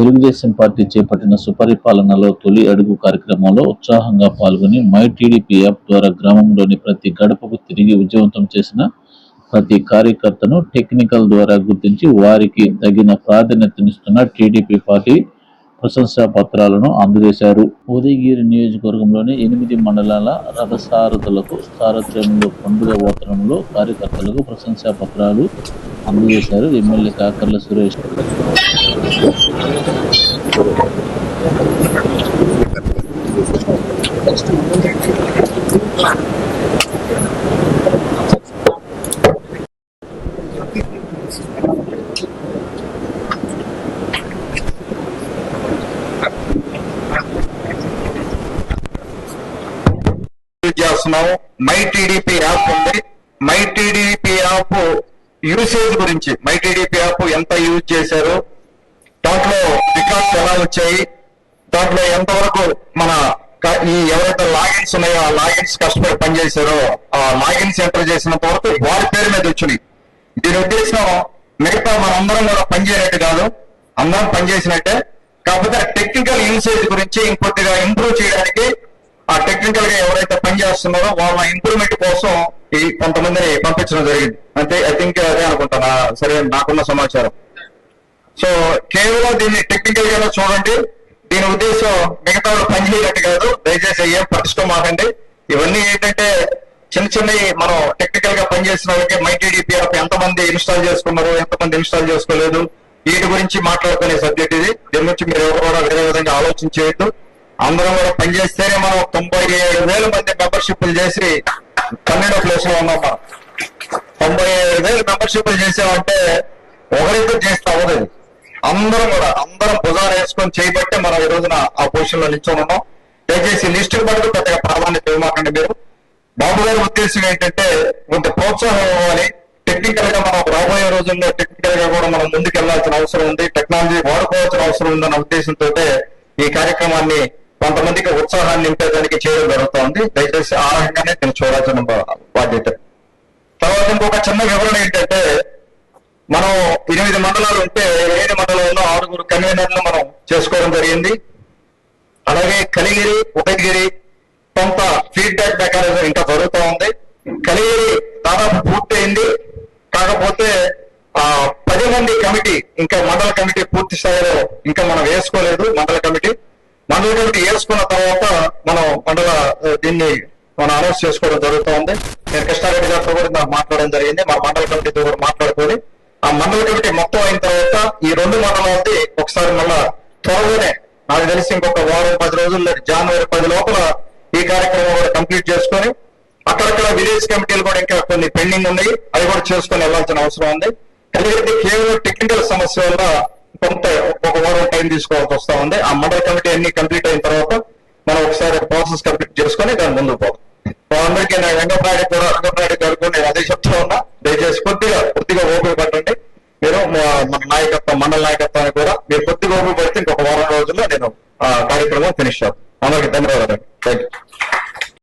Telugu Desam party చేపట్టిన సుపరిపాలనలో తొలి అడుగు కార్యక్రమంలో ఉత్సాహంగా పాల్గొని మై టీడీపీ యాప్ ద్వారా గ్రామంలోని ప్రతి గడపకు తిరిగి విజయవంతం చేసిన ప్రతి కార్యకర్తను టెక్నికల్ ద్వారా గుర్తించి వారికి తగిన ప్రాధాన్యతనిస్తున్న టీడీపీ పార్టీ ప్రశంసా పత్రాలను అందజేశారు. ఉదయగిరి నియోజకవర్గంలోని ఎనిమిది మండలాల రథసారథులకు సారథ్యంలో పండుగ వాతావరణంలో కార్యకర్తలకు ప్రశంసా పత్రాలు అందజేశారు ఎమ్మెల్యే కాకర్ల సురేష్. చేస్తున్నాము. మై టీడీపీ యాప్ ఉంది. మై టీడీపీ యాప్ యూసేజ్ గురించి మై టీడీపీ యాప్ ఎంత యూజ్ చేశారు దాంట్లో రికార్డ్స్ ఎలా వచ్చాయి దాంట్లో ఎంతవరకు మన ఈ ఎవరైతే లాగిన్స్ ఉన్నాయో ఆ లాగిన్స్ కష్టపడి పనిచేశారో ఆ లాగిన్స్ ఎంటర్ చేసినంత వరకు వారి పేరు మీద వచ్చినాయి దీని ఉద్దేశం మిగతా మనందరం కూడా పనిచేయనట్టు కాదు. అందరం పనిచేసినట్టే. కాకపోతే టెక్నికల్ యూసేజ్ గురించి ఇంకొద్దిగా ఇంప్రూవ్ చేయడానికి ఆ టెక్నికల్గా ఎవరైతే పనిచేస్తున్నారో వాళ్ళ ఇంప్రూవ్మెంట్ కోసం ఈ కొంతమందిని పంపించడం జరిగింది. అంటే ఐ థింక్ అదే అనుకుంటాను. సరే నాకున్న సమాచారం. సో కేవలం దీన్ని టెక్నికల్గా చూడండి. దీని ఉద్దేశం మిగతా వాళ్ళు పని చేయనట్టు కాదు. దయచేసి ఏం పట్టించుకోమాకండి. ఇవన్నీ ఏంటంటే చిన్న చిన్నవి మనం టెక్నికల్గా పనిచేసిన వాళ్ళకి మైటీడీపీ యాప్ ఎంతమంది ఇన్స్టాల్ చేసుకున్నారు ఎంతమంది ఇన్స్టాల్ చేసుకోలేదు వీటి గురించి మాట్లాడుకునే సబ్జెక్ట్ ఇది. దీని గురించి మీరు ఎవరు కూడా వేరే విధంగా ఆలోచన చేయొద్దు అందరం కూడా పనిచేస్తేనే మనం తొంభై ఏడు వేల మంది మెంబర్షిప్లు చేసి పన్నెండో ప్లేస్లో ఉన్నాం మనం. తొంభై ఏడు వేలు మెంబర్షిప్లు చేసామంటే ఒకరిద్దరు చేస్తే అవ్వదు అందరం కూడా అందరం భుజాలు వేసుకొని చేయబట్టే మనం ఈ రోజున ఆ పొజిషన్లో నిల్చొని ఉన్నాం. దయచేసి లిస్ట్ పడుతూ పెద్దగా ప్రాధాన్యత ఇవ్వమాకండి మీరు. బాబు గారి ఉద్దేశం ఏంటంటే కొంత ప్రోత్సాహం ఇవ్వాలి. టెక్నికల్గా మనం రాబోయే రోజుల్లో టెక్నికల్గా కూడా మనం ముందుకు వెళ్ళాల్సిన అవసరం ఉంది. టెక్నాలజీ వాడుకోవాల్సిన అవసరం ఉందన్న ఉద్దేశంతో ఈ కార్యక్రమాన్ని కొంతమందికి ఉత్సాహాన్ని నింపేదానికి చేయడం జరుగుతుంది. దయచేసి ఆ రకంగానే నేను చూడాల్సిన బా- బాధ్యత. తర్వాత ఇంకొక చిన్న వివరణ ఏంటంటే మనం ఎనిమిది మండలాలు ఉంటే ఏడు మండలంలో ఆరుగురు కన్వీనర్లు మనం చేసుకోవడం జరిగింది. అలాగే కలిగిరి ఉదయగిరి కొంత ఫీడ్బ్యాక్ మెకానిజం ఇంకా జరుగుతూ ఉంది. కలిగిరి దాదాపు పూర్తయింది. కాకపోతే ఆ పది మంది కమిటీ ఇంకా మండల కమిటీ పూర్తి స్థాయిలో ఇంకా మనం వేసుకోలేదు మండల కమిటీ. మండల కమిటీ వేసుకున్న తర్వాత మనం మండల దీన్ని మనం అనౌన్స్ చేసుకోవడం జరుగుతూ ఉంది. నేను కృష్ణారెడ్డి గారితో కూడా మాట్లాడడం జరిగింది. మా మండల కమిటీతో కూడా మండల కమిటీ మొత్తం అయిన తర్వాత ఈ రెండు మండలాలకి ఒకసారి మళ్ళా త్వరలోనే నాకు తెలిసి ఇంకొక వారం పది రోజుల్లో జనవరి పది లోపల ఈ కార్యక్రమం కూడా కంప్లీట్ చేసుకొని అక్కడక్కడ విలేజ్ కమిటీలు కూడా ఇంకా కొన్ని పెండింగ్ ఉన్నాయి. అవి కూడా చేసుకొని వెళ్ళాల్సిన అవసరం ఉంది. ఎందుకంటే కేవలం టెక్నికల్ సమస్య వల్ల కొంత ఒక వారం టైం తీసుకోవాల్సి వస్తా ఉంది. ఆ మండల కమిటీ అన్ని కంప్లీట్ అయిన తర్వాత మనం ఒకసారి ప్రాసెస్ కంప్లీట్ చేసుకొని దాని ముందుకు పోతాం అందరికీ నా కూడా కూడా మండల కూడా మీరు కొద్ది ఓపిక పడితే ఇంకొక వారం రోజుల్లో నేను కార్యక్రమం ఫినిష్ చేస్తాను. అందరికీ ధన్యవాదాలు. Thank you